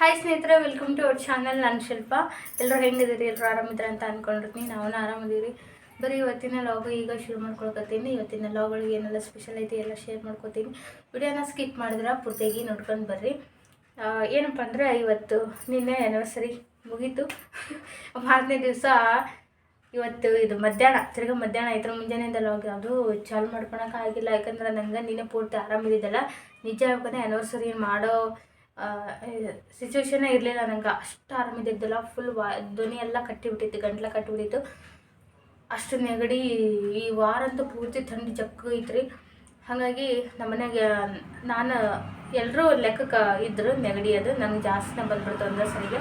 Hi ಸ್ನೇಹಿತರೆ welcome to our channel ನಾನು ಶಿಲ್ಪ. ಎಲ್ಲರೂ ಹೆಂಗಿದ್ದೀರಿ? ಎಲ್ಲರೂ ಆರಾಮಿದ್ರೆ ಅಂತ ಅಂದ್ಕೊಂಡಿರ್ತೀನಿ ನಾವು ಆರಾಮಿದ್ದೀರಿ ಬರೀ ಇವತ್ತಿನ ಲಾಗ್ ಈಗ ಶುರು ಮಾಡ್ಕೊಳ್ಕೊತೀನಿ. ಇವತ್ತಿನ ಲಾಗ್ಗಳಿಗೆ ಏನೆಲ್ಲ ಸ್ಪೆಷಲ್ ಐತಿ ಎಲ್ಲ ಶೇರ್ ಮಾಡ್ಕೊತೀನಿ. ವಿಡಿಯೋನ ಸ್ಕಿಪ್ ಮಾಡಿದ್ರೆ ಪೂರ್ತಿಯಾಗಿ ನೋಡ್ಕೊಂಡು ಬರ್ರಿ. ಏನಪ್ಪ ಅಂದರೆ ಇವತ್ತು ನಿನ್ನೆ ಆ್ಯನಿವರ್ಸರಿ ಮುಗೀತು. ಮಾರನೇ ದಿವಸ ಇವತ್ತು ಇದು ಮಧ್ಯಾಹ್ನ, ತಿರ್ಗಾ ಮಧ್ಯಾಹ್ನ ಆಯ್ತು ಮುಂಜಾನೆಯಿಂದ ಲಾಗ್ ಯಾವುದು ಚಾಲು ಮಾಡ್ಕೊಳಕ್ಕೆ ಆಗಿಲ್ಲ. ಯಾಕಂದ್ರೆ ನಂಗೆ ನಿನ್ನೆ ಪೂರ್ತಿ ಆರಾಮಿದ್ದಿದ್ದಲ್ಲ. ನಿಜ ಹೇಳ್ಕೊಂಡೆ ಆ್ಯನಿವರ್ಸರಿ ಮಾಡೋ ಸಿಚುವೇಶನೇ ಇರಲಿಲ್ಲ ನಂಗೆ. ಅಷ್ಟು ಆರಾಮಿದ್ದಿದ್ದಿಲ್ಲ ಫುಲ್ ವಾ, ಧ್ವನಿ ಎಲ್ಲ ಕಟ್ಟಿಬಿಟ್ಟಿತ್ತು, ಗಂಟ್ಲ ಕಟ್ಟಿಬಿಟ್ಟಿತ್ತು. ಅಷ್ಟು ನೆಗಡಿ ಈ ವಾರ ಅಂತೂ ಪೂರ್ತಿ ಥಂಡಿ ಜಗ್ಗು ಐತ್ರಿ. ಹಾಗಾಗಿ ನಮ್ಮ ಮನೆಗೆ, ನಾನು ಎಲ್ಲರೂ ಲೆಕ್ಕಕ್ಕೆ ಇದ್ದರು ನೆಗಡಿ ಅದು. ನಂಗೆ ಜಾಸ್ತಿನೇ ಬಂದ್ಬಿಡ್ತು ಅಂದ್ರೆ ಸರಿಗೆ.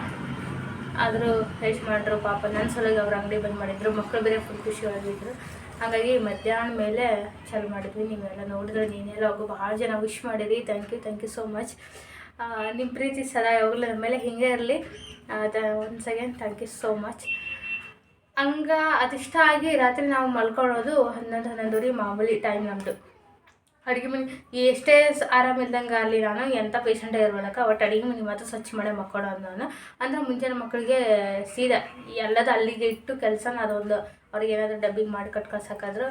ಆದರೂ ಹೆಲ್ಪ್ ಮಾಡಿದ್ರು ಪಾಪ ನನ್ನ ಸಲುವಾಗಿ ಅವ್ರ ಅಂಗಡಿ ಬಂದ್ ಮಾಡಿದ್ರು. ಮಕ್ಕಳು ಬೇರೆ ಫುಲ್ ಖುಷಿ ಒಳಗಿದ್ರು. ಹಾಗಾಗಿ ಮಧ್ಯಾಹ್ನ ಮೇಲೆ ಚಾಲು ಮಾಡಿದ್ವಿ. ನೀವೆಲ್ಲ ನೋಡಿದ್ರೆ ನೀನೆಲ್ಲ ಹೋಗು. ಭಾಳ ಜನ ವಿಶ್ ಮಾಡಿರಿ. Thank you thank you so much ನಿಮ್ಮ ಪ್ರೀತಿ ಸದಾ ಯಾವಾಗಲೂ ನಮ್ಮ ಮೇಲೆ ಹಿಂಗೆ ಇರಲಿ. Once again thank you so much ಹಂಗ ಅದಿಷ್ಟ ಆಗಿ ರಾತ್ರಿ ನಾವು ಮಲ್ಕೊಳ್ಳೋದು ಹನ್ನೊಂದು ಹನ್ನೊಂದುವರೆ ಮಾಮೂಲಿ ಟೈಮ್ ನಮ್ಮದು ಅಡುಗೆ ಮನೆ, ಎಷ್ಟೇ ಆರಾಮಿಲ್ದಂಗೆ ಅಲ್ಲಿ ನಾನು ಎಂಥ ಪೇಷಂಟೇ ಇರ್ಬೋದಕ್ಕ ಒಟ್ಟು ಅಡುಗೆ ಮನೆ ಮಾತ್ರ ಸ್ವಚ್ಛ ಮಾಡಿ ಮಕ್ಕೊಳ್ಳೋದು ನಾನು. ಅಂದ್ರೆ ಮುಂಜಾನೆ ಮಕ್ಕಳಿಗೆ ಸೀದಾ ಎಲ್ಲದ ಅಲ್ಲಿಗೆ ಇಟ್ಟು ಕೆಲಸನ ಅದೊಂದು ಅವ್ರಿಗೆ ಏನಾದರೂ ಡಬ್ಬಿಗೆ ಮಾಡಿ ಕಟ್ ಕಳ್ಸೋಕ್ಕಾದ್ರೂ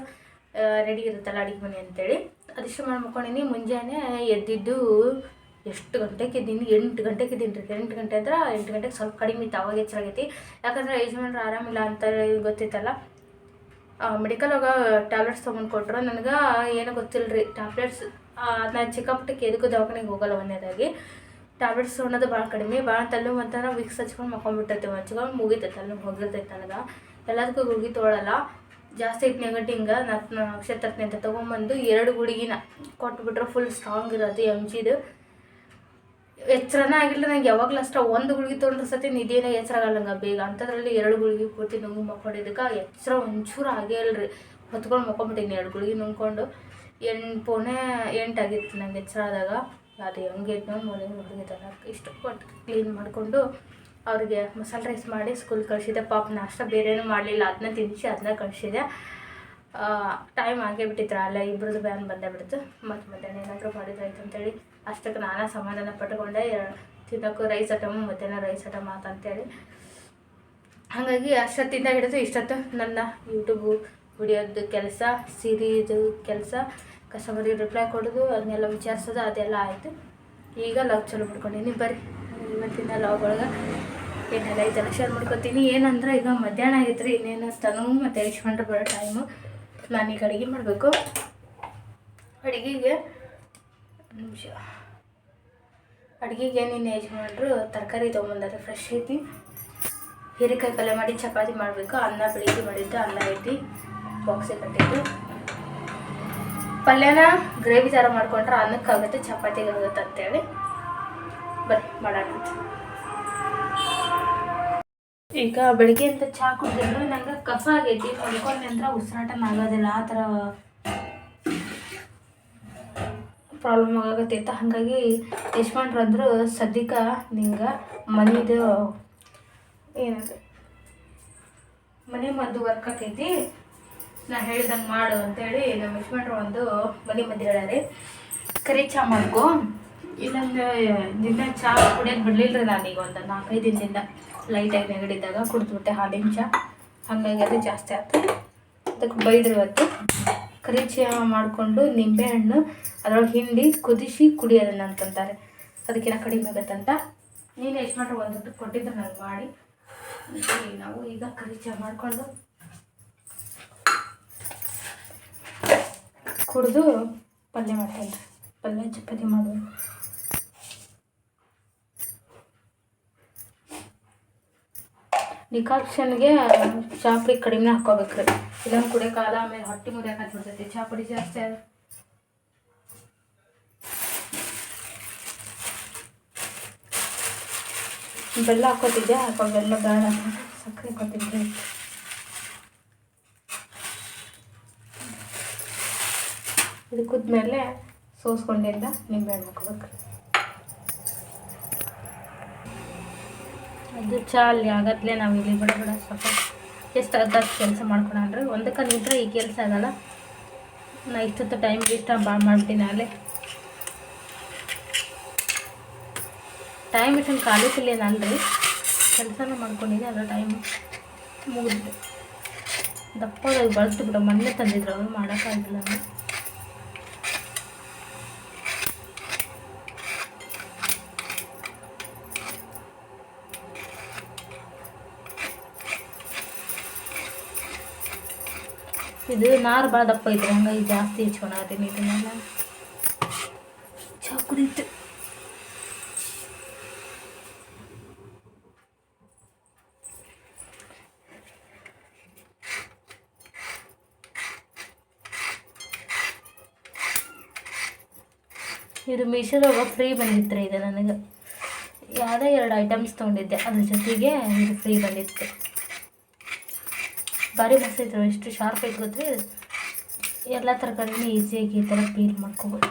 ರೆಡಿ ಇರುತ್ತಲ್ಲ ಅಡುಗೆ ಮನೆ ಅಂತೇಳಿ. ಅದಿಷ್ಟು ಮಾಡಿ ಮಕ್ಕೊಂಡಿನಿ, ಮುಂಜಾನೆ ಎದ್ದಿದ್ದು ಎಷ್ಟು ಗಂಟೆಗೆ ಇದ್ದೀನಿ ಎಂಟು ಗಂಟೆಗೆ ಇದ್ದೀನಿ ರೀ. ಎಂಟು ಗಂಟೆ ಅಂದ್ರೆ ಎಂಟು ಗಂಟೆಗೆ ಸ್ವಲ್ಪ ಕಡಿಮೆ ಇತ್ತು. ಅವಾಗ ಹೆಚ್ಚಾಗೈತಿ ಯಾಕಂದ್ರೆ ಯಜಮಾನ್ರು ಆರಾಮಿಲ್ಲ ಅಂತ ಗೊತ್ತಿತ್ತಲ್ಲ. ಮೆಡಿಕಲ್ ಆಗ ಟ್ಯಾಬ್ಲೆಟ್ಸ್ ತೊಗೊಂಡು ಕೊಟ್ಟರು ನನಗೆ ಏನೋ ಗೊತ್ತಿಲ್ಲ ರೀ ಟ್ಯಾಬ್ಲೆಟ್ಸ್ ನಾನು ಚಿಕ್ಕಪುಟ್ಟಕ್ಕೆ ಎದಕ್ಕೂ ದವಾಖಾನೆಗೆ ಹೋಗಲ್ಲ ಒಂದೇದಾಗಿ ಟ್ಯಾಬ್ಲೆಟ್ಸ್ ತೊಗೊಳೋದು ಭಾಳ ಕಡಿಮೆ. ಭಾಳ ತಲೆ ಮತ್ತು ವಿಕ್ಸ್ ಹಚ್ಕೊಂಡು ಮಕ್ಕೊಂಡ್ಬಿಟ್ಟಿರ್ತೀವಿ. ಹಚ್ಕೊಂಡು ಮುಗಿತೈತೆ ತಲೆ ಹೋಗಿರ್ತೈತೆ ನನಗೆ. ಎಲ್ಲದಕ್ಕೂ ಗುಳಿಗೆ ತೊಗೊಳಲ್ಲ ಜಾಸ್ತಿ ಐತೆ ನೆಗಟಿಂಗ ನಕ್ಷತ್ರ ಅಂತ ತೊಗೊಂಬಂದು ಎರಡು ಗುಳಿಗಿನ ಕೊಟ್ಬಿಟ್ರೆ ಫುಲ್ ಸ್ಟ್ರಾಂಗ್ ಇರೋದು ಎಂ ಜಿದು ಎಚ್ಚರನ ಆಗಿಲ್ಲ ನಂಗೆ ಯಾವಾಗಲೂ ಅಷ್ಟ ಒಂದು ಗುಳಿಗೆ ತೊಗೊಂಡ್ರೆ ಸತಿ ನಿಧಿನೇ ಎಚ್ಚರ ಆಗಲ್ಲ ನಂಗೆ ಬೇಗ. ಅಂಥದ್ರಲ್ಲಿ ಎರಡು ಗುಳಿಗೆ ಪೂರ್ತಿ ನುಂಗು ಮಕ್ಕೊಂಡಿದ್ದಕ್ಕೆ ಎಚ್ಚರ ಒಂಚೂರು ಆಗೇ ಇಲ್ರಿ. ಹೊತ್ಕೊಂಡು ಮಕ್ಕೊಂಬಿಟ್ಟಿನಿ ಎರಡು ಗುಳಿಗೆ ನುಂಗ್ಕೊಂಡು. ಎಂಟು ಪೋಣೆ ಎಂಟಾಗಿತ್ತು ನಂಗೆ ಎಚ್ಚರ ಆದಾಗ. ಅದು ಹೆಂಗೆ ಮನೆ ಹುಡುಗಿದಲ್ಲ ಇಷ್ಟು ಕೊಟ್ಟು ಕ್ಲೀನ್ ಮಾಡಿಕೊಂಡು ಅವ್ರಿಗೆ ಮಸಾಲೆ ರೈಸ್ ಮಾಡಿ ಸ್ಕೂಲ್ ಕಳಿಸಿದೆ ಪಾಪ ನಾಷ್ಟ ಬೇರೇನೂ ಮಾಡಲಿಲ್ಲ. ಅದನ್ನ ತಿನ್ನಿಸಿ ಅದನ್ನ ಕಳಿಸಿದೆ ಟೈಮ್ ಆಗೇ ಬಿಟ್ಟಿತ್ತು. ಅಲ್ಲ ಇಬ್ಬರದ್ದು ಬ್ಯಾನ್ ಬಂದೇ ಬಿಡ್ತು. ಮತ್ತು ಮಧ್ಯಾಹ್ನ ಏನಾದರೂ ಮಾಡಿದ್ರಾಯ್ತು ಅಂತೇಳಿ ಅಷ್ಟಕ್ಕೆ ನಾನಾ ಸಮಾಧಾನ ಪಟ್ಕೊಂಡೆ. ತಿನ್ನೋಕ್ಕೂ ರೈಸ್ ಐಟಮು ಮಧ್ಯಾಹ್ನ ರೈಸ್ ಐಟಮ್ ಅಂತೇಳಿ. ಹಾಗಾಗಿ ಅಷ್ಟೊತ್ತಿಂದ ಹಿಡಿದು ಇಷ್ಟೊತ್ತು ನನ್ನ ಯೂಟ್ಯೂಬು ವಿಡಿಯೋದು ಕೆಲಸ ಸೀರೀದು ಕೆಲಸ ಕಸ್ಟಮರಿಗೆ ರಿಪ್ಲೈ ಕೊಡೋದು, ಅದನ್ನೆಲ್ಲ ವಿಚಾರಿಸೋದು, ಅದೆಲ್ಲ ಆಯಿತು. ಈಗ ಲವ್ ಚಲೋ ಮಾಡ್ಕೊಂಡಿನಿ ಬರ್ರಿ, ಇವತ್ತಿನ ಲಾಗ್ ಒಳಗೆ ಏನೆಲ್ಲ ಇದೆಲ್ಲ ಶೇರ್ ಮಾಡ್ಕೊತೀನಿ. ಏನಂದ್ರೆ ಈಗ ಮಧ್ಯಾಹ್ನ ಆಗೈತೆ ರೀ ಇನ್ನೇನು ಸ್ಥಾನ ಮತ್ತು ಯಶ್ವಂಡ್ರು ಬರೋ ಟೈಮು ನಾನೀಗ ಅಡುಗೆ ಮಾಡಬೇಕು. ಅಡುಗೆಗೆ ನಿಮಿಷ. ಅಡುಗೆಗೆ ನಿನ್ನೆ ಯಜಮಾನರು ತರಕಾರಿ ತೊಗೊಂಬಂದಾರೆ ಫ್ರೆಶ್ ಐತಿ. ಹೀರೆಕಾಯಿ ಪಲ್ಯ ಮಾಡಿ ಚಪಾತಿ ಮಾಡಬೇಕು, ಅನ್ನ ಬೆಳಿಗ್ಗೆ ಮಾಡಿದ್ದು ಅನ್ನ ಐತಿ ಬಾಕ್ಸಿಗೆ ಕಟ್ಟಿದ್ದು. ಪಲ್ಯನ ಗ್ರೇವಿ ಥರ ಮಾಡ್ಕೊಂಡ್ರೆ ಅನ್ನಕ್ಕಾಗುತ್ತೆ, ಚಪಾತಿಗೆ ಆಗುತ್ತೆ ಅಂತೇಳಿ ಬರ್, ಮಾಡೋಣ ಈಗ ಬೆಳಿಗ್ಗೆ ಅಂತ ಚಹಾ ಕುಡಿದ್ರೆ ನಂಗೆ ಕಫ ಆಗೈತಿ ಮಲ್ಕೊಂಡೆ ಅಂದ್ರೆ ಉಸಿರಾಟನ ಆಗೋದಿಲ್ಲ, ಆ ಥರ ಪ್ರಾಬ್ಲಮ್ ಅಂತ. ಹಾಗಾಗಿ ಯಜಮಾನ್ರು ಅಂದರು, ಸದ್ಯಕ್ಕೆ ನಿಂಗೆ ಮನಿದು ಏನದು? ಮನೆ ಮದ್ದು ವರ್ಕ್ ಆಕೈತಿ. ನಾ ಹೇಳ್ದಂಗೆ ಮಾಡು ಅಂತೇಳಿ ನಮ್ಮ ಯಜಮಾನ್ರು ಒಂದು ಮನೆ ಮದ್ದು ಹೇಳ್ಯಾರಿ. ಕರಿ ಚಹಾ ಮಾಡ್ಕೊ. ಇನ್ನೊಂದು ದಿನ ಚಹಾ ಕುಡಿಯೋದು ಬಿಡ್ಲಿಲ್ಲ ರೀ ನಾನೀಗ ಒಂದು ನಾಲ್ಕೈದು ದಿನದಿಂದ. ಲೈಟಾಗಿ ನೆಗಡಿದ್ದಾಗ ಕುಡಿದ್ಬಿಟ್ಟೆ ಹಾಲಿನ ಚಹಾ ಹಾಗಾಗಿ ಅದು ಜಾಸ್ತಿ ಆಯ್ತು ಅದಕ್ಕೆ ಬೈದ್ರು ಇವತ್ತು. ಕರಿ ಚಹಾ ಮಾಡಿಕೊಂಡು ನಿಂಬೆಹಣ್ಣು, ಅದರೊಳಗೆ ಹಿಂಡಿ ಕುದಿಸಿ ಕುಡಿಯೋದನ್ನು ಅಂತಂತಾರೆ. ಅದಕ್ಕಿಂತ ಕಡಿಮೆ ಆಗುತ್ತಂತ ನೀನು ಎಷ್ಟು ಮಾಡ್ರೆ ಒಂದು ಕೊಟ್ಟಿದ್ರೆ ನಾನು ಮಾಡಿ. ನಾವು ಈಗ ಕರಿ ಚಹಾ ಮಾಡಿಕೊಂಡು ಕುಡಿದು ಪಲ್ಯ ಮಾಡ್ತೇನೆ ಪಲ್ಯ, ಚಪಾತಿ ಮಾಡೋದು ಡಿಕಾಕ್ಷನ್ಗೆ ಪುಡಿ ಕಡಿಮೆ ಹಾಕೋಬೇಕ್ರಿ ಇಲ್ಲ ಕುಡಿಯೋಕಾಲ ಆಮೇಲೆ ಹೊಟ್ಟೆ ಮುರಿಯಕ್ಕೆ ಹತ್ಬಿಡ್ತೈತಿ ಚಹಾ ಪುಡಿ ಜಾಸ್ತಿ ಆದ್ರೆ ಬೆಲ್ಲ ಹಾಕೋತಿದ್ದೆ ಹಾಕೋ ಬೆಲ್ಲ ಬೇಡ ಸಕ್ಕರೆ ಹಾಕೋತಿದ್ದೆ ಇದು ಕುದ್ಮೇಲೆ ಸೋಸ್ಕೊಂಡಿದ್ದ ನಿಂಬೆಹಣ್ಣು ಹಾಕೋಬೇಕು ಅದು ಚಾ ಅಲ್ಲಿ ಆಗತ್ಲೆ ನಾವು ಇಲ್ಲಿ ಬಿಡ ಬಿಡ ಸ್ವಲ್ಪ ಎಷ್ಟು ಅರ್ಧ ಕೆಲಸ ಮಾಡ್ಕೊಳ್ರಿ ಒಂದಕ್ಕೆ ನಿಂತ್ರೆ ಈ ಕೆಲಸ ಆಗಲ್ಲ. ನಾ ಇಷ್ಟೊತ್ತು ಟೈಮ್ ವೇಸ್ಟ್ ಭಾಳ ಮಾಡ್ಬಿಟ್ಟಿನಿ ಅಲ್ಲೇ ಟೈಮ್ ಇಷ್ಟೊಂದು ಖಾಲಿ ಅಲ್ರಿ ಕೆಲಸನ ಮಾಡ್ಕೊಂಡಿದ್ದೆ ಅದರ ಟೈಮ್ ಮುಗಿದು ದಪ್ಪದಾಗಿ ಬಳಸ್ಬಿಟ್ಟು ಮೊನ್ನೆ ತಂದಿದ್ರು, ಅವರು ಮಾಡೋಕ್ಕಾಗಿಲ್ಲ ಅಂದ್ರೆ ಇದು ನಾರು ಭಾಳ ದಪ್ಪ ಐತ್ರಿ, ಹಂಗಾಗಿ ಜಾಸ್ತಿ ಹೆಚ್ಕೊಳತ್ತೀನಿ ಇದನ್ನೆಲ್ಲ ಚಾ ಕುದೀತು ಇದು ಮೀಶೋದಾಗ ಫ್ರೀ ಬಂದಿತ್ತು ರೀ ಇದು ನನಗೆ. ಯಾವುದೇ ಎರಡು ಐಟಮ್ಸ್ ತೊಗೊಂಡಿದ್ದೆ, ಅದ್ರ ಜೊತೆಗೆ ಇದು ಫ್ರೀ ಬಂದಿತ್ತು. ಭಾರಿ ಐತ್ರಿ ಎಷ್ಟು ಶಾರ್ಪ್ ಐತೆ ಗೊತ್ತ್ರಿ ಎಲ್ಲ ತರಕಾರಿನೂ ಈಸಿಯಾಗಿ ಈ ಥರ ಪೀಲ್ ಮಾಡ್ಕೋಬೋದು.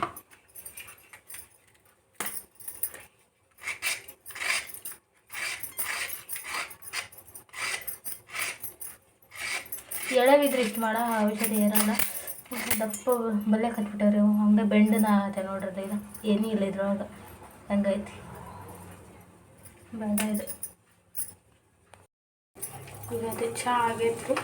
ಎಳವಿದ್ರೆ ಇಷ್ಟು ಮಾಡೋ, ಔಷಧಿ ಏನಲ್ಲ ದಪ್ಪ ಬಲ್ಲೆ ಕಟ್ಬಿಟ್ಟವ್ರಿ, ಹಂಗೆ ಬೆಂಡನ ಆತ ನೋಡ್ರಿ ಇದು ಏನೂ ಇಲ್ಲ ಇದ್ರೊಳಗೆ. ಹಂಗೈತಿ ಬೇಡ ಇದು. ಈಗ ಅದು ಚಹಾ ಆಗೈತ್ರಿ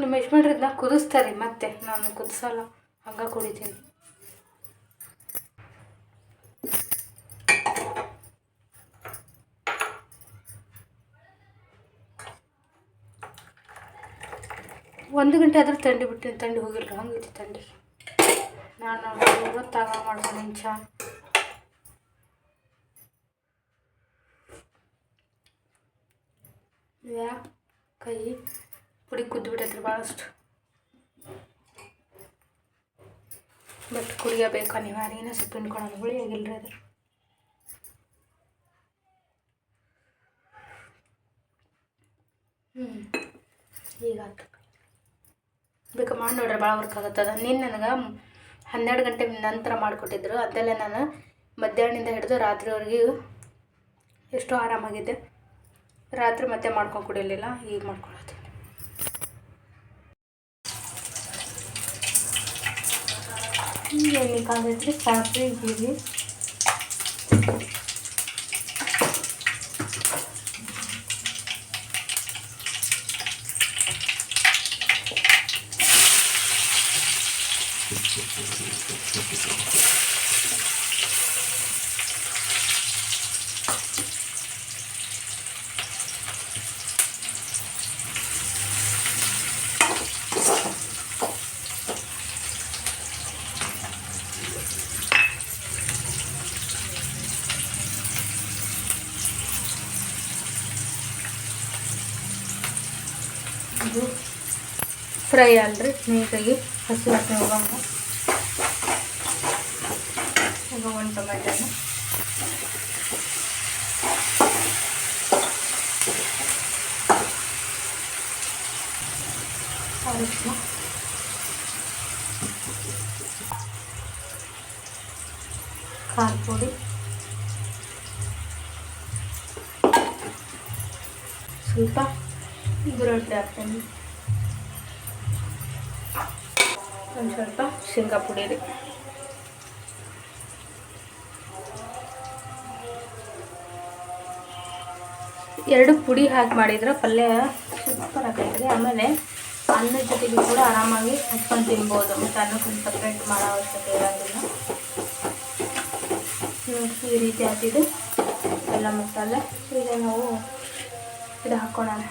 ನಮ್ಮ ಯಜಮಾನ್ರು ಇದನ್ನ ಕುದಿಸ್ತಾರೆ ಮತ್ತೆ, ನಾನು ಕುದಿಸಲ್ಲ, ಹಂಗೆ ಕುಡಿತೀನಿ. ಒಂದು ಗಂಟೆ ಆದ್ರೆ ತಂಡಿ ಬಿಟ್ಟಿನಿ, ತಂಡಿ ಹೋಗಿಲ್ಲ, ಹಂಗೈತಿ ತಂಡಿ. ನಾನು ಗೊತ್ತಾಗ ಮಾಡ್ಕೊಂಡು ಚಾ. ಯಾ, ಕೈ. ಪುಡಿ ಕುದ್ದು ಬಿಟ್ಟೈತ್ರಿ ಭಾಳಷ್ಟು. ಬಟ್ ಕುಡಿಯಬೇಕು ಅನಿವಾರ್ಯನ ಸ್ವಲ್ಪ ಹಿಂಡ್ಕೊಳೋದು ಹುಳಿ ಆಗಿಲ್ರಿ ಅದು. ಹ್ಞೂ ಈಗ ಬೇಕಾ ಮಾಡಿ ನೋಡ್ರಿ ಭಾಳ ವರ್ಕ್ ಆಗುತ್ತದ. ನೀನು ನನಗೆ ಹನ್ನೆರಡು ಗಂಟೆ ನಂತರ ಮಾಡಿಕೊಟ್ಟಿದ್ರು. ಅದಲ್ಲೇ ನಾನು ಮಧ್ಯಾಹ್ನದಿಂದ ಹಿಡಿದು ರಾತ್ರಿವರೆಗೆ ಎಷ್ಟೋ ಆರಾಮಾಗಿದ್ದೆ. ರಾತ್ರಿ ಮತ್ತೆ ಮಾಡ್ಕೊಂಡು ಕುಡಿಯಲಿಲ್ಲ, ಈಗ ಮಾಡ್ಕೊಳತ್ತೀನಿ ಎಣ್ಣೆ ಕಾದೈತ್ರಿ ಸಾಸಿವೆ ಜೀರಿಗೆ ಇದು ಫ್ರೈ ಅಲ್ರಿ ನೀಟಾಗಿ ಹಸಿ ವಾಸನೆ ಹೋಗಂಗ ಒಂದು ಟೊಮೆಟೊನ ಖಾರ ಪುಡಿ. ಸ್ವಲ್ಪ ಗುರಳ್ಳಿ ಹಾಕ್ತೀನಿ ಒಂದು ಸ್ವಲ್ಪ ಶೇಂಗಾ ಪುಡಿ ರೀ. ಎರಡು ಪುಡಿ ಹಾಕಿ ಮಾಡಿದ್ರೆ ಪಲ್ಯ ಸೂಪರ್ ಆಗ್ತೈತೆ ಆಮೇಲೆ ಅನ್ನದ ಜೊತೆಗೆ ಕೂಡ ಆರಾಮಾಗಿ ಹಚ್ಕೊಂಡು ತಿನ್ಬೋದು. ಮತ್ತು ಅನ್ನಕ್ಕೊಂದು ಸಪ್ರೇಟ್ ಮಾಡೋ ಅವಶ್ಯಕತೆ ಇರೋದಿಲ್ಲ. ನೋಡಿ, ಈ ರೀತಿ ಹಾಕಿದ್ದು. ಎಲ್ಲ ಮಸಾಲೆ. ಈಗ ನಾವು ಇದು ಹಾಕ್ಕೊಳ್ಳೋಣ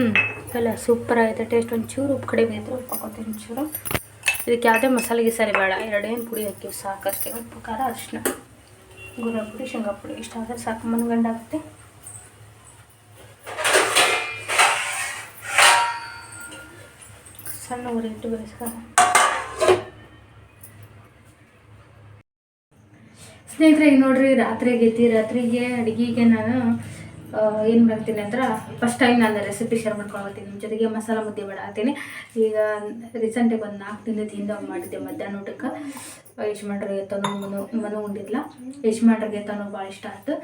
ಹ್ಞೂ ಸೂಪರ್ ಆಗಿದೆ ಟೇಸ್ಟ್ ಒಂಚೂರು ಉಪ್ಪು ಕಡಿಮೆ ಇದ್ರೆ ಉಪ್ಪು ಹಾಕೋತೀನಿ ಒಂಚೂರು. ಇದಕ್ಕೆ ಯಾವುದೇ ಮಸಾಲೆ ಗಿಸಾಲೆ ಬೇಡ. ಎರಡೇನು ಪುಡಿ ಹಾಕಿವಿ ಸಾಕಷ್ಟೇ ಉಪ್ಪು, ಖಾರ ಅರಿಶಿನ ಗುಲಾಬಿ ಪುಡಿ, ಶೇಂಗಾ ಪುಡಿ. ಇಷ್ಟ ಆದರೆ ಸಾಕು. ಮನ್ಗಂಡಾಗುತ್ತೆ ಸಣ್ಣ ಉರಿ ಇಟ್ಟು ಬೇಯಿಸ್ಕೊ. ಸ್ನೇಹಿತರೆ, ಈಗ ನೋಡ್ರಿ, ರಾತ್ರಿ ಆಗೈತಿ. ರಾತ್ರಿಗೆ ಅಡುಗೆಗೆ ನಾನು ಏನು ಮಾಡ್ತೀನಿ ಅಂದ್ರೆ ಫಸ್ಟ್ ಟೈಮ್ ನಾನು ರೆಸಿಪಿ ಶೇರ್ ಮಾಡ್ಕೊಳ್ತೀನಿ ನಿಮ್ಮ ಜೊತೆಗೆ ಮಸಾಲ ಮುದ್ದೆ ಮಾಡತ್ತೀನಿ ಈಗ ರೀಸೆಂಟಾಗಿ ಒಂದು ನಾಲ್ಕು ದಿನದ ಹಿಂದೆ ಮಾಡಿದ್ದೆ ಮಧ್ಯಾಹ್ನ ಊಟಕ್ಕೆ. ಯಜಮಾನ್ರಿಗೆ ತನು ಮನು ಮನು ಉಂಡಿದ್ಲ. ಯಜಮಾನ್ರಿಗೆ ತನು ಭಾಳ ಇಷ್ಟ ಆಯ್ತು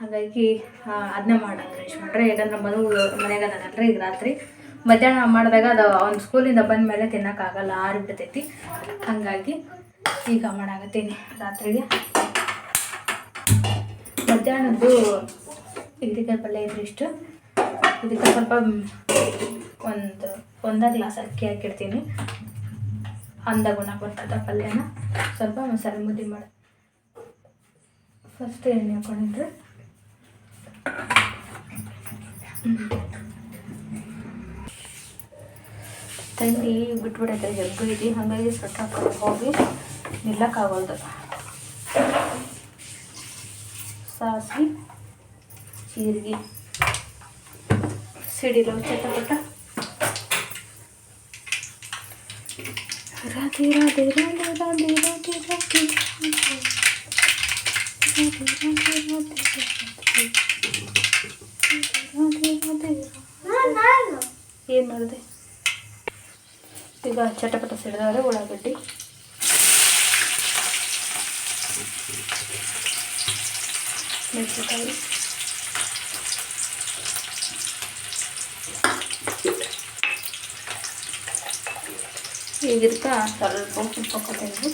ಹಾಗಾಗಿ ಅದನ್ನೇ ಮಾಡಂದ್ರೆ ಯಜಮಾನ್ರೆ, ಯಾಕಂದ್ರೆ ಮನು ಮನೆಗೆ ಈಗ ರಾತ್ರಿ. ಮಧ್ಯಾಹ್ನ ಮಾಡಿದಾಗ ಅದು ಅವ್ನು ಸ್ಕೂಲಿಂದ ಬಂದ ಮೇಲೆ ತಿನ್ನೋಕ್ಕಾಗಲ್ಲ ಆರಿಬಿಡ್ತೈತಿ. ಹಾಗಾಗಿ ಈಗ ಮಾಡಾಕತ್ತೀನಿ ರಾತ್ರಿಗೆ. ಮಧ್ಯಾಹ್ನದ್ದು ಹಿಡಿಕಾಯಿ ಪಲ್ಯ ಇದ್ರೆ ಇಷ್ಟು. ಇದಕ್ಕೆ ಸ್ವಲ್ಪ ಒಂದು, ಒಂದೇ ಗ್ಲಾಸ್ ಅಕ್ಕಿ ಹಾಕಿರ್ತೀನಿ ಅಂದ ಗುಣ ಬರ್ತದ ಪಲ್ಯನ. ಸ್ವಲ್ಪ ಮಸಾಲೆ ಮುದ್ದೆ ಮಾಡಿ. ಫಸ್ಟ್ ಎಣ್ಣೆ ಹಾಕೊಂಡಿದ್ರೆ ತಂಡಿ ಬಿಟ್ಬಿಡೈತೆ ಜಗ್ಗು ಇದೆ. ಹಾಗಾಗಿ ಸೊಟ್ಟ ಹೋಗಿ ನಿಲ್ಲಕ್ಕಾಗೋಲ್ದು ಸಾಸಿವೆ. ಜೀರಿಗೆ ಸಿಡಿಲು ಚಟಪಟ ರಾಧೆ ರಾಧೆ ರಾಧೆ ರಾಧೆ ರಾಧೆ ರಾಧೆ ಏನು ಮಾಡಿದೆ ಈಗ ಚಟಪಟ ಸಿಡಿದವ್ರೆ ಉಳ್ಳಾಗಡ್ಡಿ ಮೆಣಸಿನಕಾಯಿ ಇದಕ್ಕೆ ಸ್ವಲ್ಪ ಉಪ್ಪು ಹಾಕೋತೀನಿ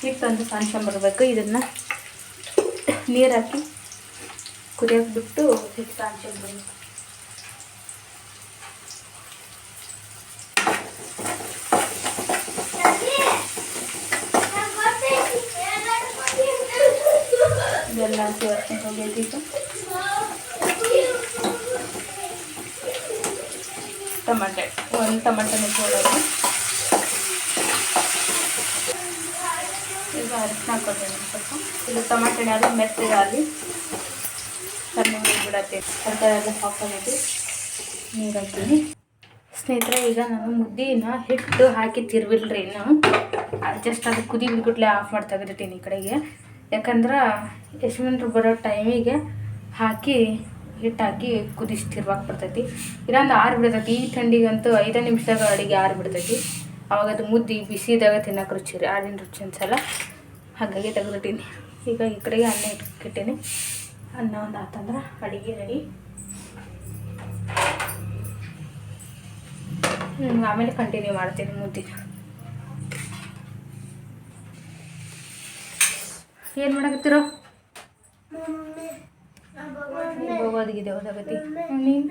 ಹಿಟ್ಟೊಂದು ಬರಬೇಕು ಇದನ್ನು ನೀರು ಹಾಕಿ ಕುದಿಯೋಕೆ ಬಿಟ್ಟು ಹಿಟ್ಟು ಸಾಂಶ ಬರಬೇಕು ಇದೆಲ್ಲ ಹಸಿ ವಾಸನೆ ಹೋಗೈತಿ ಈಗ ಟಮಾಟೆ ಒಂದು ಟಮಾಟೆ ಮುಚ್ಕೊಳ್ಳೋದು ಈಗ ಅರಿಶಿನ ಹಾಕೋತೀನಿ ಸ್ವಲ್ಪ. ಇದು ಟಮಾಟೆ ಅದು ಮೆತ್ತಗಾಗಲಿ. ಚೆನ್ನಾಗಿ ಬಿಡತ್ತೆ. ತರಕಾರಿ ಅದು ಹಾಕೋಬೇಕು ನೀರು ಹಾಕ್ತೀನಿ. ಸ್ನೇಹಿತರೆ, ಈಗ ನಾನು ಮುದ್ದಿನ ಹಿಟ್ಟು ಹಾಕಿ ತಿರ್ವಿಲ್ರಿ ಇನ್ನು. ಜಸ್ಟ್ ಅದು ಕುದಿ ಬಿಟ್ಬಿಟ್ಲೆ ಆಫ್ ಮಾಡಿ ಇದ್ದೀನಿ ಈ ಕಡೆಗೆ. ಯಾಕಂದ್ರೆ ಯಶವಂತರು ಬರೋ ಟೈಮಿಗೆ ಹಾಕಿ ಹಿಟ್ಟು ಹಾಕಿ ಕುದಿಸಿ ತಿರ್ವಾಕ್ ಬರ್ತೈತಿ. ಇಲ್ಲಾಂದ್ರೆ ಆರು ಬಿಡ್ತೈತಿ. ಈ ಥಂಡಿಗಂತೂ ಐದು ನಿಮಿಷದಾಗ ಅಡುಗೆ ಆರು ಬಿಡ್ತೈತಿ. ಅವಾಗ ಅದು ಮುದ್ದೆ ಬಿಸಿದಾಗ ತಿನ್ನೋಕೆ ರುಚಿ ರೀ, ಆರಿನ ರುಚಿ ಅನ್ಸಲ್ಲ. ಹಾಗಾಗಿ ತೆಗೆದಿಟ್ಟೀನಿ. ಈಗ ಈ ಕಡೆಗೆ ಅನ್ನ ಇಟ್ಕಿಟ್ಟೀನಿ. ಅನ್ನ ಒಂದು ಆತಂದ್ರೆ ಅಡುಗೆ ರೆಡಿ ಆಮೇಲೆ ಕಂಟಿನ್ಯೂ ಮಾಡ್ತೀನಿ ಮುದ್ದೆ. ಏನು ಮಾಡಕತ್ತೀರೋ? ಹೋದಾಗತಿ ನೀನು?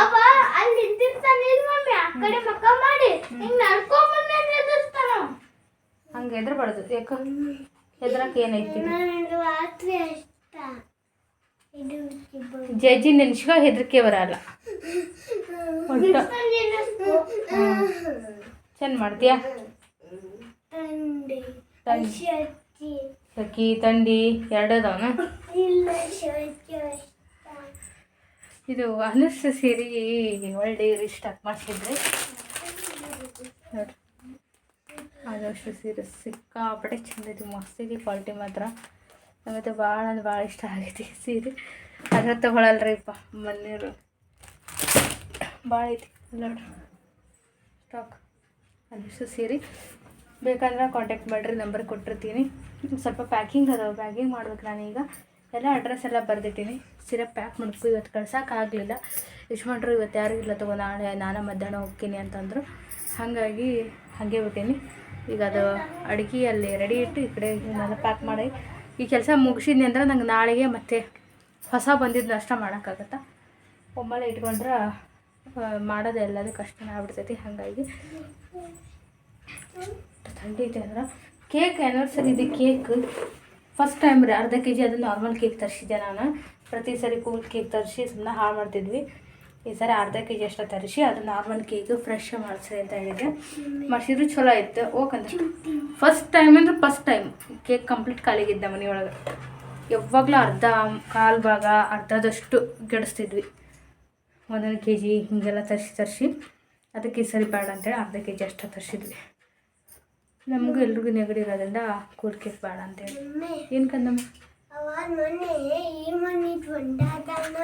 ಅವ ಅಲ್ಲಿ ನಿಂತಿರ್ತಾನೆ ಇಲ್ಲ ಮಮ್ಮಿ ಆ ಕಡೆ ಮಕ್ಕ ಮಾಡಿ. ಹಿಂಗ್ ನಡ್ಕೊಂಡ್ ಬಂದ ಎದುರ್ತಾನ? ಹಂಗೆ ಎದ್ರಬಾರ್ದು. ಯಾಕ ಎದ್ರಕ್ಕೆ ಏನೈತಿ? ಜಜ್ಜಿ ನೆನ್ಸ್ಕೊ ಹೆದರಿಕೆ ಬರಲ್ಲ. ಒಟ್ಟು. ಚೆಂದ ಮಾಡ್ತೀಯಾ? ತಂಡಿ. ಶಕ್ತಿ ಸಖಿ ತಂಡಿ ಎರಡು ಅದಾವನ ಇಲ್ಲ ಶಕ್ತಿ ಇದು ಅನಸ್ ಸೀರೆ ಒಳ್ಳೆ ಸ್ಟಾಕ್ ಮಾಡಿಸಿದ್ರೆ. ನೋಡ್ರಿ. ಸೀರೆ ಸಿಕ್ಕಾಪಟ್ಟೆ ಚಂದ ಇದು ಮಸ್ತಿದೆ ಕ್ವಾಲಿಟಿ ಮಾತ್ರ. ನಮಗೆ ಭಾಳ ಅಂದ್ರೆ ಭಾಳ ಇಷ್ಟ ಆಗೈತಿ ಸೀರೆ. ಅದ್ರ ತಗೊಳಲ್ರಿಪ್ಪ ಮನೆಯವರು. ಭಾಳ ಐತಿ. ನೋಡ್ರಿ. ಸ್ಟಾಕ್ ಅನುಷ್ಠ ಸೀರೆ. ಬೇಕಂದ್ರೆ ಕಾಂಟ್ಯಾಕ್ಟ್ ಮಾಡಿರಿ ನಂಬರ್ ಕೊಟ್ಟಿರ್ತೀನಿ. ಸ್ವಲ್ಪ ಪ್ಯಾಕಿಂಗ್ ಅದಾವೆ ಪ್ಯಾಕಿಂಗ್ ಮಾಡ್ಬೇಕು ನಾನೀಗ ಎಲ್ಲ ಅಡ್ರೆಸ್ ಎಲ್ಲ ಬರೆದಿಟ್ಟಿನಿ. ಸಿರಪ್ ಪ್ಯಾಕ್ ಮಾಡ್ಬೇಕು, ಇವತ್ತು ಕಳ್ಸೋಕ್ಕಾಗಲಿಲ್ಲ ಯಜಮಾನ್ರು ಇವತ್ತು ಯಾರು ಇಲ್ಲ ತಗೋ, ನಾಳೆ ನಾನು ಮಧ್ಯಾಹ್ನ ಹೋಗ್ತೀನಿ ಅಂತಂದರು. ಹಾಗಾಗಿ ಹಾಗೆ ಬಿಟ್ಟೀನಿ ಈಗ ಅದು ಅಡುಗೆ ಅಲ್ಲಿ ರೆಡಿ ಇಟ್ಟು ಈ ಕಡೆ ನಾನು ಪ್ಯಾಕ್ ಮಾಡಿ. ಈ ಕೆಲಸ ಮುಗಿಸಿದ್ನಿ ಅಂದ್ರೆ ನಂಗೆ ನಾಳೆಗೆ ಮತ್ತೆ ಹೊಸ ಬಂದಿದ್ದು ನಷ್ಟ ಮಾಡೋಕ್ಕಾಗತ್ತಾ? ಒಮ್ಮೆಲೆ ಇಟ್ಕೊಂಡ್ರೆ ಮಾಡೋದು ಎಲ್ಲದೂ ಕಷ್ಟನೇ ಆಗ್ಬಿಡ್ತೈತಿ. ಹಾಗಾಗಿ ಥಂಡಿ ಐತೆ ಅಂದ್ರೆ ಕೇಕ್ ಆ್ಯನಿವರ್ಸರಿ ಇದೆ ಕೇಕ್. ಫಸ್ಟ್ ಟೈಮ್ ರೀ ಅರ್ಧ ಕೆ ಜಿ ಅದು ನಾರ್ಮಲ್ ಕೇಕ್ ತರಿಸಿದ್ದೆ ನಾನು. ಪ್ರತಿ ಸರಿ ಕೂಲ್ ಕೇಕ್ ತರಿಸಿ ಸುಮ್ಮನೆ ಹಾಳು ಮಾಡ್ತಿದ್ವಿ. ಈ ಸರಿ ಅರ್ಧ ಕೆ ಜಿ ಅಷ್ಟು ತರಿಸಿ, ಅದು ನಾರ್ಮಲ್ ಕೇಕ್ ಫ್ರೆಶ್ ಮಾಡಿಸಿ ಅಂತ ಹೇಳಿದ್ದೆ. ಮಾಡಿಸಿದ್ರು ಚಲೋ ಇತ್ತು. ಓಕಂದ್ರೆ ಫಸ್ಟ್ ಟೈಮ್ ಅಂದ್ರೆ ಫಸ್ಟ್ ಟೈಮ್ ಕೇಕ್ ಕಂಪ್ಲೀಟ್ ಖಾಲಿಗಿದ್ದ ಮನೆಯೊಳಗೆ. ಯಾವಾಗಲೂ ಅರ್ಧ ಕಾಲು ಭಾಗ, ಅರ್ಧದಷ್ಟು ಗೆಡಿಸ್ತಿದ್ವಿ. ಒಂದೊಂದು ಕೆ ಜಿ ಹೀಗೆಲ್ಲ ತರಿಸಿ ತರಿಸಿ. ಅದಕ್ಕೆ ಈ ಸರಿ ಬೇಡ ಅಂತೇಳಿ ಅರ್ಧ ಕೆ ಜಿ ಅಷ್ಟು ತರಿಸಿದ್ವಿ. ನಮಗೂ ಎಲ್ರಿಗೂ ನೆಗಡಿ ಇರೋದ್ರಿಂದ ಕೂಲ್ ಕೇಕ್ ಬೇಡ ಅಂತೇಳಿ. ಏನು ಕಂದಮ್ಮ? ಮೊನ್ನೆ ಈ ಮನೆ ಬಂದಾದನ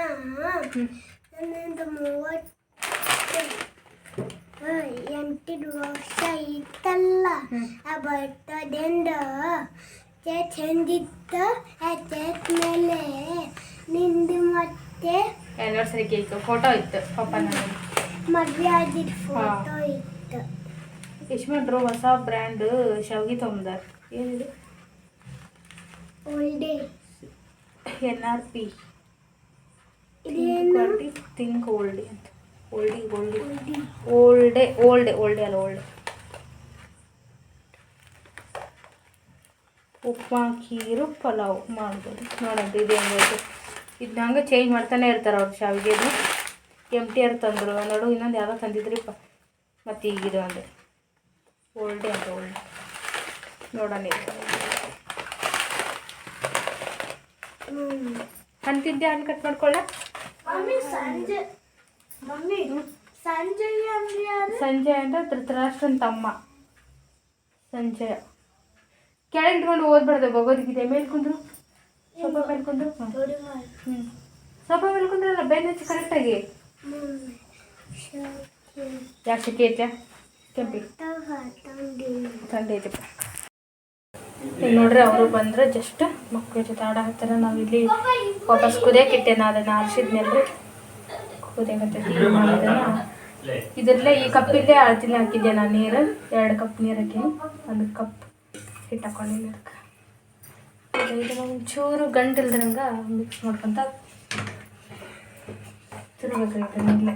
ನನ್ನದು ಮೂವತ್ತು ಎಂಟು ವರ್ಷ ಇತ್ತಲ್ಲ ಆ ಬರ್ತದಿಂದ ಚೇಚ್ ಚಂದಿತ್ತು ಆ ಮೇಲೆ ನಿಂದು ಮತ್ತೆ ಆ್ಯನಿವರ್ಸರಿ ಕೇಕ್ ಫೋಟೋ ಇತ್ತು ಪಾಪ ಮದುವೆ ಆಗಿದ್ದ ಫೋಟೋ ಇತ್ತು. ಯಶ್ಮಂಟ್ರು ಹೊಸ ಬ್ರ್ಯಾಂಡ್ ಶಾವಿಗೆ ತೊಗೊಂಬಾರ ಏನಿದೆ? ಎನ್ ಆರ್ ಪಿ ಇದೇನು? ಥಿಂಕ್ ಓಲ್ಡಿ ಅಂತ. ಓಲ್ಡಿ ಓಲ್ಡಿ ಓಲ್ಡೆ ಓಲ್ಡೆ ಓಲ್ಡೆ ಅಲ್ಲ ಓಲ್ಡೆ ಉಪ್ಮಾ ಖೀರು ಪಲಾವ್ ಮಾಡ್ಬೋದು. ನೋಡೋದು ಇದು ಹೆಂಗೈತೆ ಇದನ್ನ ಹಂಗೆ ಚೇಂಜ್ ಮಾಡ್ತಾನೆ ಇರ್ತಾರೆ ಅವ್ರು ಶಾವಿಗೆದು ಎಂ ಟಿ ಆರ್ ತಂದರು. ನೋಡು ಇನ್ನೊಂದು ಯಾವುದೋ ತಂದಿದ್ರಿಪ್ಪ. ಮತ್ತು ಈಗಿದು ಅಂದೆ. ಓಲ್ಡೆ ಅಂತ ಓಲ್ಡೆ ನೋಡೋಣ ಅಂತಿದ್ದೆ ಹಣ್ಣು ಕಟ್ ಮಾಡ್ಕೊಳ್ಳ? ಮಮ್ಮಿ ಸಂಜೆ ಮಮ್ಮಿ ಸಂಜೆ ಅಂದ್ರೆ ಸಂಜಯ್ ಅಂತ ಧೃತರಾಷ್ಟ್ರನ್ ತಮ್ಮ. ಸಂಜಯ. ಕೆಳಗೆ ಇಟ್ಕೊಂಡು ಓದ್ಬಾರ್ದು ಭಗವದ್ಗೀತೆ. ಮೇಲ್ಕೊಂಡ್ರು ಕುಂದ್ರು. ಸ್ವಲ್ಪ ಮೇಲೆ ಕುಂದ್ರು. ಹ್ಞೂ ಸ್ವಲ್ಪ ಮೇಲೆ ಕುಂದ್ರಲ್ಲ ಬೆನ್ನ ಹಚ್ಚಿ ಕರೆಕ್ಟಾಗಿ ಜಾಸ್ತಿ ಕೇಳ್ತಾ ಯಾಕೆ ಶೆಕೆ ಐತೆ? ನೋಡ್ರಿ ಅವರು ಬಂದ್ರೆ ಜಸ್ಟ್ ಮಕ್ಕಳ ಜೊತೆ ಆಡ ಹಾಕ್ತಾರೆ ನಾವು ಇಲ್ಲಿ ವಾಪಸ್ ಕುದೇ ಕಿಟ್ಟೆ ಅದನ್ನು ಆರಿಸಿದ್ನಲ್ರಿ ಮಾಡಿದನ ಇದರಲ್ಲೇ ಈ ಕಪ್ಪಿಲ್ಲೇ ಅಳತಿಲಿ ಹಾಕಿದ್ದೆ ನಾನು ನೀರು. ಎರಡು ಕಪ್ ನೀರು ಹಾಕೀನಿ. ಒಂದು ಕಪ್ ಹಿಟ್ಟು ಹಾಕೊಂಡಿನಿ ಅದಕ್ಕೆ. ಇದನ್ನ ಒಂಚೂರು ಗಂಟು ಮಿಕ್ಸ್ ಮಾಡ್ಕೊಂತ ತಿರ್ಬೇಕ್ರಿ ಇದನ್ನೆಲ್ಲ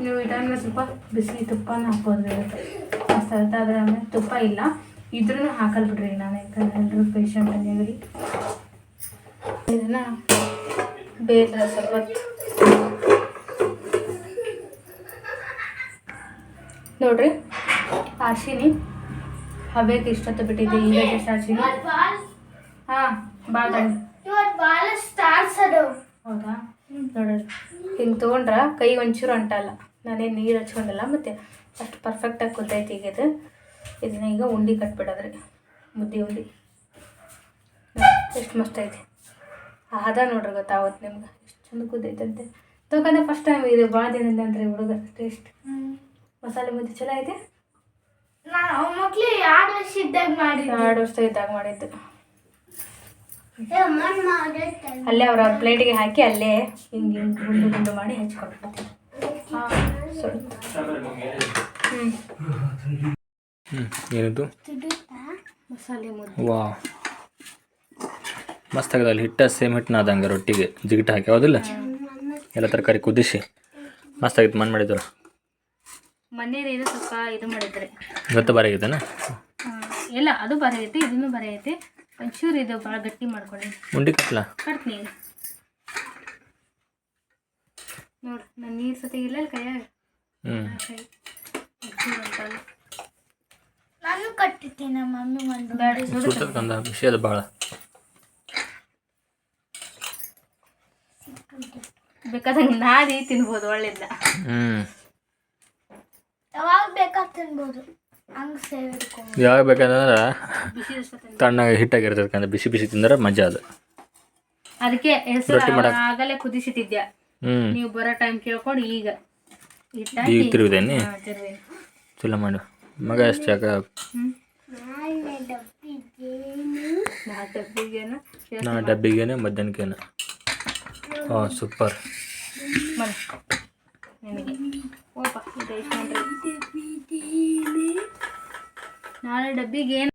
ನೀವು ಈ ಟೈಮ್ಗೆ ಸ್ವಲ್ಪ ಬಿಸಿ ತುಪ್ಪನ ಹಾಕೋದ್ರೆ ಮಸ್ತ್ ಆದರೆ ಆಮೇಲೆ ತುಪ್ಪ ಇಲ್ಲ. ಇದ್ರೂ ಹಾಕಲ್ ಬಿಡ್ರಿ ನಾನು ಯಾಕಂದ್ರೆ ಎಲ್ಲರೂ ಪೇಷಂಟ್ ಅಲ್ಲಿ ಇದನ್ನ ಬೇರೆ ಸ್ವಲ್ಪ. ನೋಡ್ರಿ ಆರ್ಸಿನಿ ಹಬೇಕ್ ಇಷ್ಟೊತ್ತು ಬಿಟ್ಟಿದ್ದೆ ಈಗ ಜಸ್ಟ್ ಆರ್ಸಿನಿ ಹಾಂ ಭಾಳ ಹೌದಾ? ನೋಡ್ರಿ ಹಿಂಗೆ ತೊಗೊಂಡ್ರೆ ಕೈ ಒಂಚೂರು ಅಂಟಲ್ಲ. ನಾನೇನು ನೀರು ಹಚ್ಕೊಂಡಲ್ಲ ಮತ್ತು ಅಷ್ಟು ಪರ್ಫೆಕ್ಟಾಗಿ ಕುದ್ದೈತಿ ಈಗ ಇದು. ಇದನ್ನ ಈಗ ಉಂಡೆ ಕಟ್ಬಿಡೋದ್ರಿ ಮುದ್ದೆ ಉಂಡೆ. ಎಷ್ಟು ಮಸ್ತ್ ಐತಿ. ಅದ ನೋಡ್ರಿ ಗೊತ್ತಾಗುತ್ತೆ ನಿಮ್ಗೆ ಎಷ್ಟು ಚಂದ ಕುದ್ದೈತಂತೆ ತಗೊಂಡೆ ಫಸ್ಟ್ ಟೈಮ್ ಇದು ಭಾಳ ದಿನದಿಂದ ಅಂದ್ರೆ ಹುಡುಗ ಟೇಸ್ಟ್ ಮಸಾಲೆ ಮುದ್ದೆ ಚಲೋ ಐತೆ? ನಾನು ಅವ್ ಮಕ್ಳು ಎರಡು ವರ್ಷ ಇದ್ದಾಗ ಮಾಡಿ ಎರಡು ವರ್ಷ ಇದ್ದಾಗ ಮಾಡಿದ್ದು. ಅಲ್ಲೇ. ಅವ್ರ ಅವ್ರ ಪ್ಲೇಟಿಗೆ ಹಾಕಿ ಅಲ್ಲೇ ಹಿಂಗೆ ಹಿಂಗೆ ಗುಂಡು ಗುಂಡು ಮಾಡಿ ಹಚ್ಕೊಟ್ಬಿಡ್ತೀನಿ. ಏನಿದು? ಮಸಾಲೆ ಮುದ್ದೆ. ವಾ ಮಸ್ತ್ ಆಗದ ಅಲ್ಲಿ ಹಿಟ್ಟ ಸೇಮ್ ಹಿಟ್ಟನ ಆದಂಗೆ ರೊಟ್ಟಿಗೆ. ಜಿಗಿಟ ಹಾಕಿ ಹೌದಿಲ್ಲ? ಎಲ್ಲ ತರಕಾರಿ ಕುದಿಸಿ. ಮಸ್ತ್ ಆಗಿತ್ತು ಮಣ್ಣು ಮಾಡಿದ್ರು? ಮನೇಲಿ ಇದು ಸ್ವಲ್ಪ ಇದು ಮಾಡಿದ್ರೆ. ಇವತ್ತು ಬಾರಿ ಆಗೈತೇನ ಇಲ್ಲ ಅದು ಬರ ಐತಿ ಇದನ್ನು ಬರ ಐತಿ ಒಂಚೂರು ಇದು ಭಾಳ ಗಟ್ಟಿ ಮಾಡ್ಕೊಳ್ಳಿ. ಉಂಡಿ ಕಟ್ಲ? ಕಟ್ತೀನಿ ನೋಡಿ ನೋಡು ನಾನು ನೀರು ಸತಿಗಿಲ್ಲ ಕೈಯಾಗ? ನಾನು ಕಟ್ಟಿದ್ದೀನಿ ನಮ್ಮ ಮಮ್ಮಿ ಒಂದು ಸುಟ್ಟದ ಕಂದ ವಿಷಯ ಅದು ಭಾಳ ಬೇಕಾದಂಗೆ ನಾದಿ ತಿನ್ಬೋದು ಒಳ್ಳೇದ ಹ್ಞೂ ಯಾವಾಗ ಬೇಕಾದ್ ತಿನ್ಬೋದು. ಯಾವಾಗ ಬೇಕಂದ್ರೆ ತಣ್ಣಗೆ ಹಿಟ್ಟಾಗಿರ್ತದೆ ಬಿಸಿ ಬಿಸಿ ತಿಂದ್ರೆ ಮಜಾ ಅದು. ಅದಕ್ಕೆ ಹೆಸರು ರೊಟ್ಟಿ ಮಾಡಕ್- ಆಗಲೇ ಕುದಿಸಿಟ್ಟಿದ್ದೆ ಹ್ಞೂ ನೀವು ಬರೋ ಟೈಮ್ ಕೇಳ್ಕೊಂಡು ಈಗ. ಈಗ ತಿರುವುದೇನಿ ಚಲೋ ಮಾಡು. ಮಗ ಎಷ್ಟು ಯಾಕ ನಾ ಡಬ್ಬಿಗೇನು? ನಾ ಡಬ್ಬಿಗೇನೆ? ಮಧ್ಯಾಹ್ನಕ್ಕೇನೆ? ಹಾಂ ಸೂಪರ್ ನಾಳೆ ಡಬ್ಬಿಗೆ ಏನು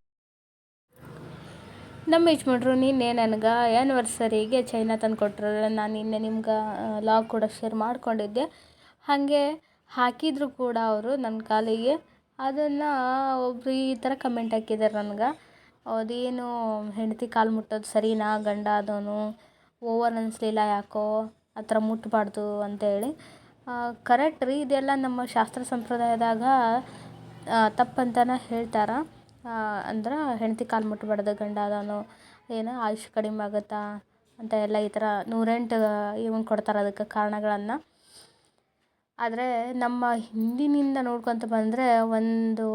ನಮ್ಮ ಯಜಮಾನ್ರು ನಿನ್ನೆ ನನಗೆ ಆ್ಯನಿವರ್ಸರಿಗೆ ಚೈನಾ ತಂದು ಕೊಟ್ಟರು ನಾನು ನಿನ್ನೆ ನಿಮ್ಗೆ ಲಾಗ್ ಕೂಡ ಶೇರ್ ಮಾಡಿಕೊಂಡಿದ್ದೆ. ಹಾಗೆ ಹಾಕಿದ್ರು ಕೂಡ ಅವರು ನನ್ನ ಕಾಲಿಗೆ. ಅದನ್ನು ಒಬ್ಬರು ಈ ಥರ ಕಮೆಂಟ್ ಹಾಕಿದ್ದಾರೆ ನನಗೆ. ಅದೇನು ಹೆಂಡತಿ ಕಾಲು ಮುಟ್ಟೋದು ಸರಿನಾ, ಗಂಡ ಅದೋನು ಓವರ್ ಅನಿಸ್ಲಿಲ್ಲ ಯಾಕೋ, ಆ ಥರ ಮುಟ್ಟಬಾರ್ದು ಅಂತೇಳಿ. ಕರೆಕ್ಟ್ ರೀ, ಇದೆಲ್ಲ ನಮ್ಮ ಶಾಸ್ತ್ರ ಸಂಪ್ರದಾಯದಾಗ ತಪ್ಪಂತನೇ ಹೇಳ್ತಾರೆ. ಅಂದ್ರೆ ಹೆಂಡತಿ ಕಾಲು ಮುಟ್ಬಾರ್ದು, ಗಂಡ ಅದನೋ, ಏನು ಆಯುಷ್ ಕಡಿಮೆ ಆಗುತ್ತಾ ಅಂತ ಎಲ್ಲ ಈ ಥರ ನೂರೆಂಟು, ಇವನ್ ಕೊಡ್ತಾರೆ ಅದಕ್ಕೆ ಕಾರಣಗಳನ್ನು. ಆದರೆ ನಮ್ಮ ಹಿಂದಿನಿಂದ ನೋಡ್ಕೊತ ಬಂದರೆ ಒಂದು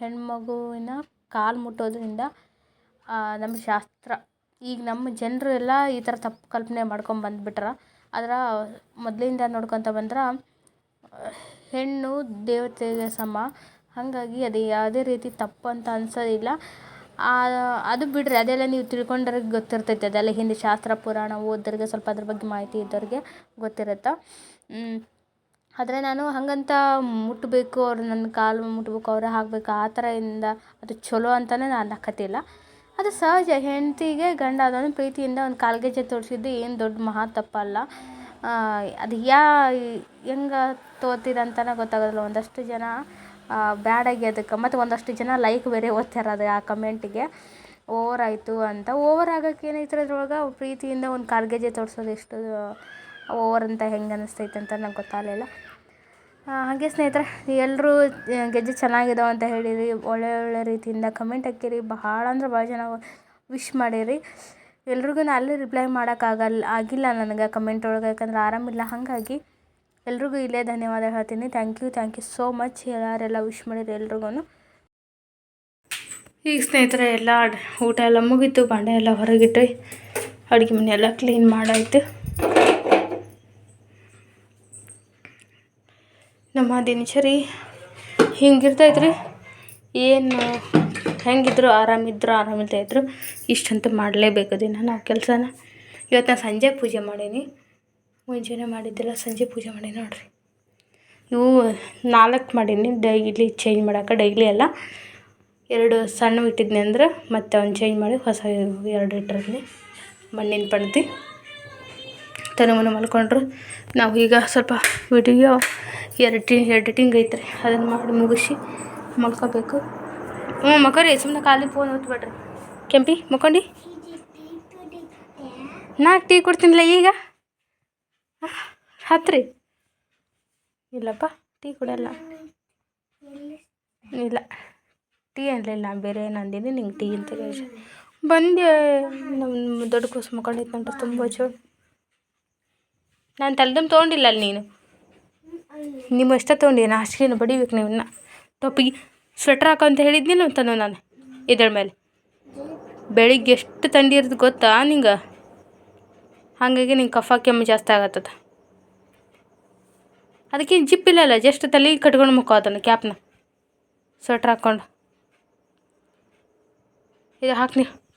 ಹೆಣ್ಮಗುವಿನ ಕಾಲು ಮುಟ್ಟೋದ್ರಿಂದ ನಮ್ಮ ಶಾಸ್ತ್ರ, ಈಗ ನಮ್ಮ ಜನರು ಎಲ್ಲ ಈ ಥರ ತಪ್ಪು ಕಲ್ಪನೆ ಮಾಡ್ಕೊಂಡು ಬಂದುಬಿಟ್ರ ಆದ್ರೆ ಮೊದಲಿಂದ ನೋಡ್ಕೊತ ಬಂದ್ರೆ, ಹೆಣ್ಣು ದೇವತೆಗೆ ಸಮ. ಹಾಗಾಗಿ ಅದು ಯಾವುದೇ ರೀತಿ ತಪ್ಪು ಅಂತ ಅನ್ಸೋದಿಲ್ಲ. ಅದು ಬಿಡ್ರಿ, ಅದೆಲ್ಲ ನೀವು ತಿಳ್ಕೊಂಡವ್ರಿಗೆ ಗೊತ್ತಿರ್ತೈತೆ. ಅದೆಲ್ಲ ಹಿಂದೆ ಶಾಸ್ತ್ರ, ಪುರಾಣ ಓದೋರಿಗೆ ಸ್ವಲ್ಪ ಅದ್ರ ಬಗ್ಗೆ ಮಾಹಿತಿ ಇದ್ದವ್ರಿಗೆ ಗೊತ್ತಿರುತ್ತೆ. ಆದರೆ ನಾನು ಹಾಗಂತ ಮುಟ್ಟಬೇಕು ಅವ್ರು ನನ್ನ ಕಾಲು ಮುಟ್ಬೇಕು, ಅವ್ರೇ ಆಗ್ಬೇಕು ಆ ಥರ ಅದು ಚಲೋ ಅಂತಲೇ ನಾನು ಅನ್ನಕತ್ತಿಲ್ಲ ಅದು ಸಹಜ. ಹೆಂಡತಿಗೆ ಗಂಡ ಅದನ್ನು ಪ್ರೀತಿಯಿಂದ ಒಂದು ಕಾಲ್ಗೆಜ್ಜೆ ತೋರಿಸಿದ್ದು ಏನು ದೊಡ್ಡ ಮಹಾ ತಪ್ಪಲ್ಲ ಅದು ಯಾ, ಹೆಂಗೆ ತೋತೀರ ಅಂತಲೇ ಗೊತ್ತಾಗೋದಿಲ್ಲ. ಒಂದಷ್ಟು ಜನ ಬ್ಯಾಡಾಗಿ ಅದಕ್ಕೆ ಮತ್ತು ಒಂದಷ್ಟು ಜನ ಲೈಕ್ ಬೇರೆ ಓದ್ತಾರೆ ಅದು ಆ ಕಮೆಂಟಿಗೆ ಓವರ್ ಆಯಿತು ಅಂತ. ಓವರ್ ಆಗೋಕೆ ಏನೈತೆ ಅದ್ರೊಳಗೆ? ಪ್ರೀತಿಯಿಂದ ಒಂದು ಕಾಲ್ಗೆಜ್ಜೆ ತೋರಿಸೋದು ಎಷ್ಟು ಓವರ್ ಅಂತ ಹೆಂಗೆ ಅನ್ನಿಸ್ತೈತೆ ಅಂತ ನಂಗೆ ಗೊತ್ತಾಗಲಿಲ್ಲ. ಹಾಗೆ ಸ್ನೇಹಿತರೆ ಎಲ್ಲರೂ ಗೆಜ್ಜೆ ಚೆನ್ನಾಗಿದಾವೆ ಅಂತ ಹೇಳಿರಿ. ಒಳ್ಳೆ ಒಳ್ಳೆ ರೀತಿಯಿಂದ ಕಮೆಂಟ್ ಹಾಕಿರಿ. ಭಾಳ ಅಂದ್ರೆ ಭಾಳ ಜನ ವಿಶ್ ಮಾಡಿರಿ. ಎಲ್ರಿಗೂ ನಾನು ಅಲ್ಲಿ ರಿಪ್ಲೈ ಮಾಡೋಕ್ಕಾಗಲ್ಲ ಆಗಿಲ್ಲ ನನಗೆ ಕಮೆಂಟ್ ಒಳಗೆ, ಯಾಕಂದ್ರೆ ಆರಾಮಿಲ್ಲ ಹಾಗಾಗಿ ಎಲ್ರಿಗೂ ಇಲ್ಲೇ ಧನ್ಯವಾದ ಹೇಳ್ತೀನಿ. Thank you thank you so much ಯಾರೆಲ್ಲ ವಿಶ್ ಮಾಡಿರಿ ಎಲ್ರಿಗೂ. ಈಗ ಸ್ನೇಹಿತರೆ, ಎಲ್ಲ ಊಟ ಎಲ್ಲ ಮುಗೀತು. ಬಾಂಡೆ ಎಲ್ಲ ಹೊರಗಿಟ್ಟು ಅಡುಗೆ ಮನೆ ಎಲ್ಲ ಕ್ಲೀನ್ ಮಾಡಾಯ್ತು. ನಮ್ಮ ದಿನಚರಿ ಹಿಂಗಿರ್ತೈತ್ರಿ? ಏನು ಹೆಂಗಿದ್ರು ಆರಾಮಿದ್ರು ಆರಾಮಿಲ್ಲದೆ ಇದ್ರು ಇಷ್ಟಂತ ಮಾಡಲೇಬೇಕು ದಿನ ನಾವು ಕೆಲಸನ. ಇವತ್ತು ನಾನು ಸಂಜೆ ಪೂಜೆ ಮಾಡೀನಿ. ಮುಂಜಾನೆ ಮಾಡಿದ್ದಿಲ್ಲ, ಸಂಜೆ ಪೂಜೆ ಮಾಡೀನಿ ನೋಡಿರಿ. ಇವು ನಾಲ್ಕು ಮಾಡೀನಿ, ಡೈಲಿ ಚೇಂಜ್ ಮಾಡೋಕೆ ಡೈಲಿ ಎಲ್ಲ ಎರಡು ಸಣ್ಣ ಇಟ್ಟಿದ್ನಿ ಅಂದ್ರೆ ಮತ್ತೆ ಅವ್ನು ಚೇಂಜ್ ಮಾಡಿ ಹೊಸ ಎರಡು ಇಟ್ಟಿರ್ತೀನಿ. ಮಣ್ಣಿನ ಪಣತಿ. ತಲೆ ಮನೆ ಮಲ್ಕೊಂಡ್ರು. ನಾವು ಈಗ ಸ್ವಲ್ಪ ವಿಡಿಯೋ ಎರಡು ಎಡಿಟಿಂಗ್ ಐತ್ರಿ. ಅದನ್ನು ಮಾಡಿ ಮುಗಿಸಿ ಮಲ್ಕೋಬೇಕು. ಹ್ಞೂ ಮಕ್ಕೋರಿ ಸುಮ್ಮನೆ ಖಾಲಿ ಫೋನ್ ಓದ್ಬಿಡ್ರಿ ಕೆಂಪಿ ಮಕ್ಕೊಂಡು ನಾ ಟೀ ಕೊಡ್ತೀನಿಲ್ಲ ಈಗ? ಹತ್ರಿ. ಇಲ್ಲಪ್ಪ, ಟೀ ಕೊಡಲ್ಲ. ಇಲ್ಲ. ಟೀ ಅನ್ನಲಿಲ್ಲ ಬೇರೆ ಏನು ಅಂದಿನಿ, ನಿಂಗೆ ಟೀ ಅಂತ ಬಂದೆ. ನಮ್ಮ ದೊಡ್ಡ ಕೂಸು ಮಕ್ಕೊಂಡೈತೆ ನೋಡ್ರಿ ತುಂಬ ಜೋರು. ನಾನು ತಲೆದಮ್ ತೊಗೊಂಡಿಲ್ಲ ಅಲ್ಲಿ ನೀನು? ನಿಮ್ಮ ಇಷ್ಟ ತೊಗೊಂಡಿ ಅಷ್ಟೇನು ಬಡಿಬೇಕು ನೀವನ್ನ ಟೊಪ್ಪಿಗೆ ಸ್ವೆಟ್ರ್ ಹಾಕೋ ಅಂತ ಹೇಳಿದ್ನಿಲ್ಲ ಅಂತನೋ ನಾನು ಇದ್ರ ಮೇಲೆ. ಬೆಳಿಗ್ಗೆ ಎಷ್ಟು ತಂಡಿ ಇರೋದು ಗೊತ್ತಾ ನಿಂಗೆ? ಹಾಗಾಗಿ ನಿಂಗೆ ಕಫ ಕೆಮ್ಮು ಜಾಸ್ತಿ ಆಗತ್ತದ. ಅದಕ್ಕೇನು ಜಿಪ್ ಇಲ್ಲಲ್ಲ ಜಸ್ಟ್ ತಲೆಗೆ ಕಟ್ಕೊಂಡು ಅದನ್ನು, ಕ್ಯಾಪ್ನ. ಸ್ವೆಟ್ರ್ ಹಾಕ್ಕೊಂಡು. ಇದು ಹಾಕ್ನಿ.